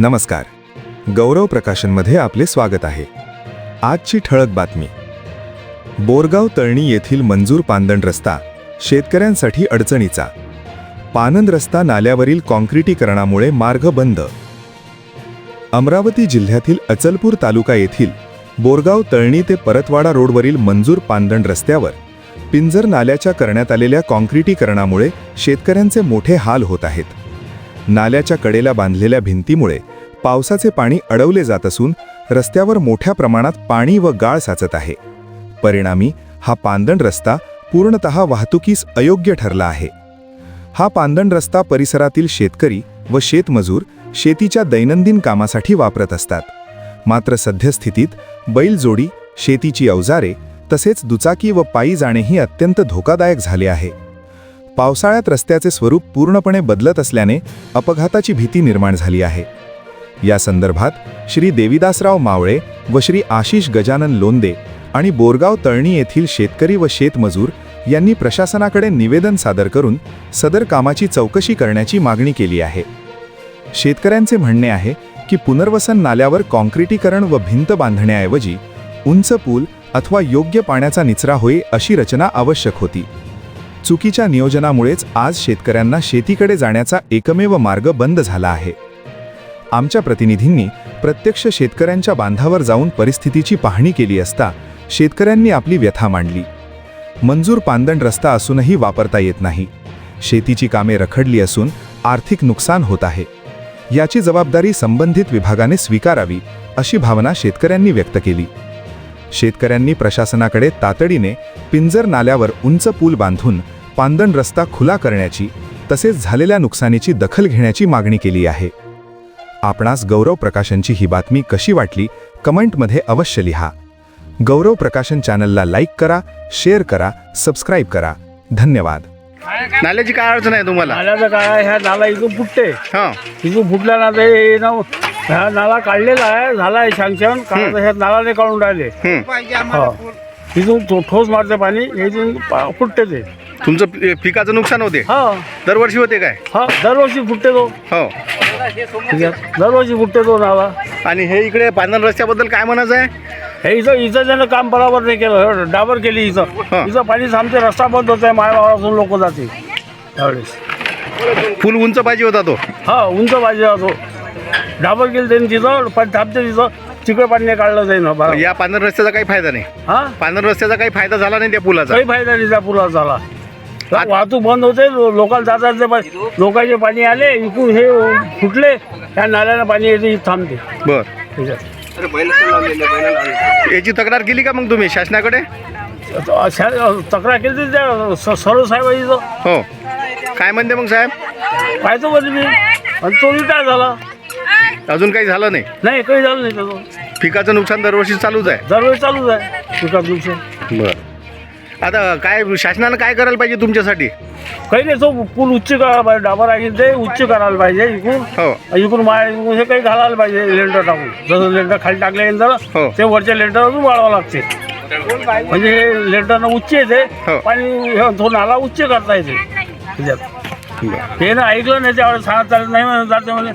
नमस्कार. गौरव प्रकाशनमध्ये आपले स्वागत आहे. आजची ठळक बातमी. बोरगाव तळणी येथील मंजूर पांदण रस्ता शेतकऱ्यांसाठी अडचणीचा. पानंद रस्ता नाल्यावरील कॉन्क्रिटीकरणामुळे मार्ग बंद. अमरावती जिल्ह्यातील अचलपूर तालुका येथील बोरगाव तळणी ते परतवाडा रोडवरील मंजूर पांदण रस्त्यावर पिंजर नाल्याच्या करण्यात आलेल्या कॉन्क्रिटीकरणामुळे शेतकऱ्यांचे मोठे हाल होत आहेत. नाल्याच्या कडेला बांधलेल्या भिंतीमुळे पावसाचे पाणी अडवले जात असून रस्त्यावर मोठ्या प्रमाणात पाणी व गाळ साचत आहे. परिणामी हा पांदण रस्ता पूर्णतः वाहतुकीस अयोग्य ठरला आहे. हा पांदण रस्ता परिसरातील शेतकरी व शेतमजूर शेतीच्या दैनंदिन कामासाठी वापरत असतात. मात्र सध्यस्थितीत बैलजोडी शेतीची अवजारे तसेच दुचाकी व पायी जाणेही अत्यंत धोकादायक झाले आहे. पावसाळ्यात रस्त्याचे स्वरूप पूर्णपणे बदलत असल्याने अपघाताची भीती निर्माण झाली आहे. या संदर्भात श्री देविदासराव मावळे व श्री आशिष गजानन लोंदे आणि बोरगाव तळणी येथील शेतकरी व शेतमजूर यांनी प्रशासनाकडे निवेदन सादर करून सदर कामाची चौकशी करण्याची मागणी केली आहे. शेतकऱ्यांचे म्हणणे आहे की पुनर्वसन नाल्यावर कॉन्क्रिटीकरण व भिंत बांधण्याऐवजी उंच पूल अथवा योग्य पाण्याचा निचरा होई अशी रचना आवश्यक होती. चुकीच्या नियोजनामुळेच आज शेतकऱ्यांना शेतीकडे जाण्याचा एकमेव मार्ग बंद झाला आहे. आमच्या प्रतिनिधींनी प्रत्यक्ष शेतकऱ्यांच्या बांधावर जाऊन परिस्थितीची पाहणी केली असता शेतकऱ्यांनी आपली व्यथा मांडली. मंजूर पांदण रस्ता असूनही वापरता येत नाही. शेतीची कामे रखडली असून आर्थिक नुकसान होत आहे. याची जबाबदारी संबंधित विभागाने स्वीकारावी अशी भावना शेतकऱ्यांनी व्यक्त केली. शेतकऱ्यांनी प्रशासनाकडे तातडीने पिंजर नाल्यावर उंच पूल बांधून पांदण रस्ता खुला करण्याची तसेच झालेल्या नुकसानीची दखल घेण्याची मागणी केली आहे. आपणास गौरव प्रकाशनची ही बातमी कशी वाटली कमेंटमध्ये अवश्य लिहा. गौरव प्रकाशन चॅनलला लाईक करा शेअर करा सबस्क्राईब करा. धन्यवाद. नाल्याची काय अडचण आहे तुम्हाला? नाल्याचं काय आहे, ह्या नाला इथून फुटते. हा. इथून फुटल्यानंतर हे ना ह्या नाला काढलेला आहे झाला आहे काढायचं ह्या नालाने काढून राहिले. हम्म. हो. इथून तो ठोस मारते पाणी इथून पा- फुटते ते. तुमचं पि- पिकाचं नुकसान होते? हा. दरवर्षी होते काय? हा दरवर्षी फुटते तो. हो. ठीक आहे. दरवर्षी फुटते तो नाला आणि हे इकडे पांढर रस्त्याबद्दल काय म्हणायचं आहे? हे इथं इथं त्यानं काम बरोबर नाही केलं डाबर केली इथं. इथं पाणी थांबते रस्ता बंद होत आहे मायावारातून लोक जाते त्यावेळेस फुल उंच पाहिजे होता तो. हा उंच पाहिजे तो. डाबर केली त्यांनी तिथं पण थांबते तिथं. तिकडे पाणी काढलं जाईन बरोबर या पांढर रस्त्याचा काही फायदा नाही. हा? पांढर रस्त्याचा काही फायदा झाला नाही त्या पुलाचा. काही फायदा नाही त्या पुलाचा झाला. वाहतूक बंद होते लो- लोकांना जातात लोकांचे पाणी आले इकडून हे फुटले त्या नाल्याला पाणी येते थांबते. बर. ठीक आहे. याची तक्रार केली का मग तुम्ही शासनाकडे? तक्रार केली होती त्या स- सर्व साहेबांचं. हो. काय म्हणते मग साहेब? पाहतो म्हणजे मी. आणि तो रिटायर झाला? अजून काही झालं नाही? नाही काही झालं नाही त्याचं. पिकाचं नुकसान दरवर्षी चालूच आहे. दरवेळी चालूच आहे पिकात नुकसान. बर. आता काय शासनानं काय करायला पाहिजे तुमच्यासाठी? काही नाही तो पूल उच्च करायला पाहिजे डाबर आहे ते उच्च करायला पाहिजे इकडून. हो. इकडून माय इकडून हे काही घालायला पाहिजे लेंटर टाकून. जसं लेंटर खाली टाकल्यानंतर हो. ते वरच्या लेंटर अजून वाढवावं लागते. म्हणजे हे लेंटरनं उच्च येते हो. पाणी हे तो नाला उच्च करता येते. त्याच्यात. बर. हे ना ऐकलं नाही त्यावेळेस सांगत चालत नाही म्हणत जाते म्हणे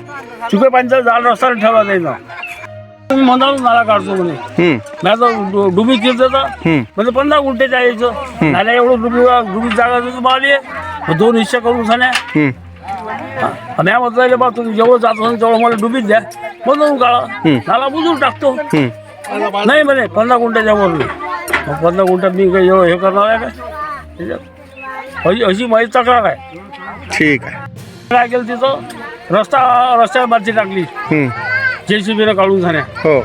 चुके पाणीचा जाल रस्त्याला ठेवला नाही ना. तुम्ही म्हणाल नाला काढतो म्हणे. डु- डुबी हम्म. म्हणजे पंधरा गुंठे जायचं. नाल्या एवढं डुबी डुबी जागा मग दोन हिस्से करून हम्म. आणि या म्हटलं बा तुम्ही जेवढं जात असेल तेवढं मला डुबीत द्या. बनवून काढा. नाला बुजून टाकतो. नाही म्हणे पंधरा गुंठ्याच्या वर नाही पंधरा गुंठ्यात मी काही एवढं हे करणार आहे का? अशी अशी माझी तक्रार आहे. ठीक आहे. काय केलं तिथं? रस्ता रस्त्यावर माती टाकली. हम्म जे सी बीनं काढून झाल्या. हो.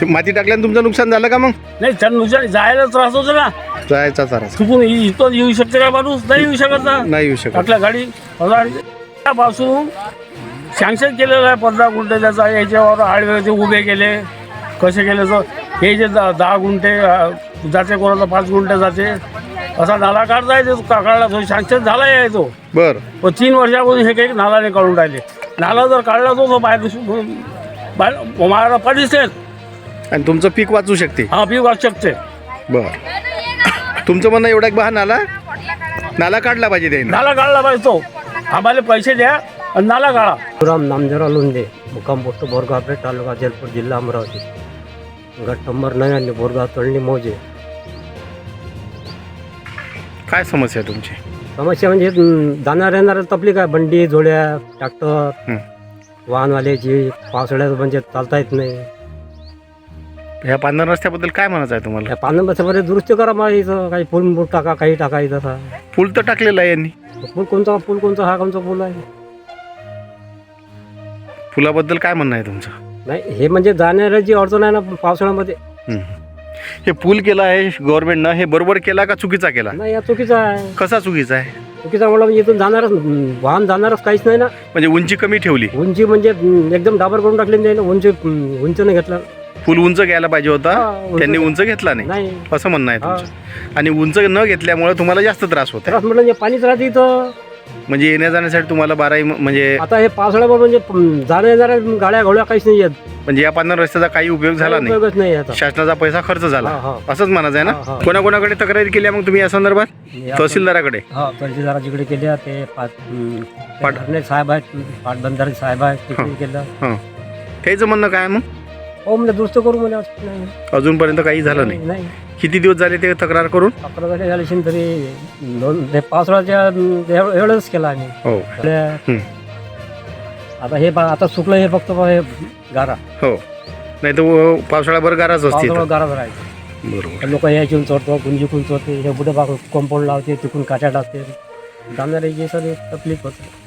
ते माती टाकल्यानं तुमचं नुकसान झालं का मग? नाही त्या नुसार जायला त्रास होतो ना. जायचा चाराचा चुकून इ- इथं येऊ शकते का माणूस? नाही येऊ शकत ना. नाही येऊ शकत. आपल्या गाडी त्यापासून सँक्शन केलेलं आहे पंधरा गुंठे त्याचा. याच्यावर आडवे उभे केले. कसे केले तर हे जे द- दहा गुंठे अ, जाते कोणाला पाच गुंठे जाते. असा नाला काढता येते तो का- काढला तो. सँक्शन झाला आहे तो. बर. पण तीन वर्षापासून हे काही नालाने काढून राहिले. नाला जर काढला तो तो बाहेर बाहेर मारा पाणी दिसेल आणि तुमचं पीक वाचू शकते. हा पी वाच शकते. बर. तुमचं म्हणणं एवढा एक बहा नाला नाला काढला पाहिजे त्याने. नाला काढला पाहिजे तो. आम्हाला पैसे द्या आणि नाला गाळा राम नामदेवराव लोंढे मुक्काम पोस्ट बोरगाव पेठ तालुका जलपूर जिल्हा अमरावती. गट नंबर नव्याण्णव बोरगाव तळणी मौजे. काय समस्या आहे तुमची? समस्या म्हणजे जाणार येणार तपली काय बंडी जोड्या ट्रॅक्टर हं. वाहनवाल्याची पावसाळ्यात म्हणजे चालता येत नाही. ह्या पांढर रस्त्याबद्दल काय म्हणायचं आहे तुम्हाला? या पानं बरे दुरुस्ती करा इथं. काही पूल मूल टाका काही टाका इथं असा. पूल तर टाकलेला आहे यांनी. पूल कोणता पूल कोणता हा कोणता पूल आहे? पुलाबद्दल काय म्हणणं आहे तुमचं? नाही हे म्हणजे जाणाऱ्याची अडचण आहे ना पावसाळ्यामध्ये हं. हे पूल केला आहे गव्हर्नमेंटनं हे बरोबर केला का चुकीचा केला? नाही या चुकीचा आहे. कसा चुकीचा आहे? चुकीचा म्हणलं म्हणजे इथून जाणारच वाहन जाणारच काहीच नाही ना. म्हणजे उंची कमी ठेवली. उंची म्हणजे एकदम डाबर करून टाकली नाही ना उंची उंच नाही घेतला. पूल उंच घ्यायला पाहिजे होता? उंच- त्यांनी उंच घेतला नाही? नाही. असं म्हणणं आहे. तुमचं. आणि उंच न घेतल्यामुळे तुम्हाला जास्त त्रास होत त्रास म्हटलं म्हणजे पाणीच राहते इथं. म्हणजे येण्या जाण्यासाठी तुम्हाला बाराही म- म्हणजे आता हे पावसाळ्यावर म्हणजे जाण्या येणाऱ्या गाड्या घोड्या काहीच नाही येत म्हणजे या पांढर रस्त्याचा काही उपयोग झाला नाही. उपयोगच नाही आता. शासनाचा पैसा खर्च झाला. हा, हा. असंच म्हणायचं आहे हा, ना? हा. कोणाकोणाकडे तक्रारी केल्या मग तुम्ही या संदर्भात? तहसीलदाराकडे. हा तहसीलदाराकडे केल्या ते पाट साहेब आहेत पाटबंधारे साहेब आहेत तिकडे केलं. हां. त्याचं म्हणणं काय मग? हो म्हणजे दुरुस्त करू म्हणे असं नाही. अजूनपर्यंत काही झालं नाही. नाही. किती दिवस झाले ते तक्रार करून? अकरा झाले झाले असेल तरी दोन ते पावसाळ्याच्या अं, एव- एवढंच केलं आम्ही. हो. आपल्या-. आता हे पहा, आता सुकलं हे फक्त पहा हे गारा. हो. नाही तर पावसाळ्याभर गाराच असते पावसाळा इथं. गाराच राहायचं बरोबर. लोक यायची चोरतो गुंजीकून चोरते हे बुडे बाग कंपाऊंड लावते तिकून काट्या टाकते. जाणारे जे सगळे तकलीफ होते.